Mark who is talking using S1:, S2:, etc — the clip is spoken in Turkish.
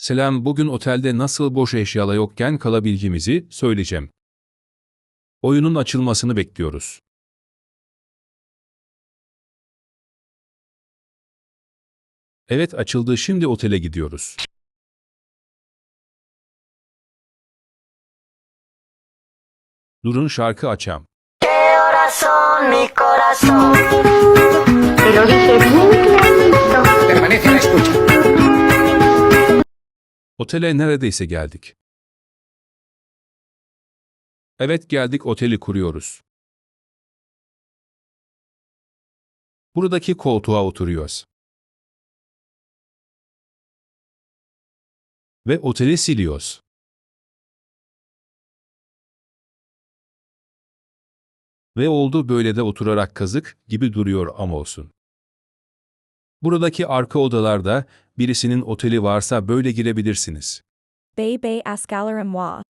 S1: Selam, bugün otelde nasıl boş eşyalı yokken kalabildiğimizi söyleyeceğim. Oyunun açılmasını bekliyoruz. Evet açıldı, şimdi otele gidiyoruz. Durun şarkı açam.
S2: corazón, mi corazón.
S1: Otele neredeyse geldik. Evet geldik oteli kuruyoruz. Buradaki koltuğa oturuyoruz. Ve oteli siliyoruz. Ve oldu böyle de oturarak kazık gibi duruyor ama olsun. Buradaki arka odalarda birisinin oteli varsa böyle girebilirsiniz.
S3: Bay Bay Ascalaram Wa.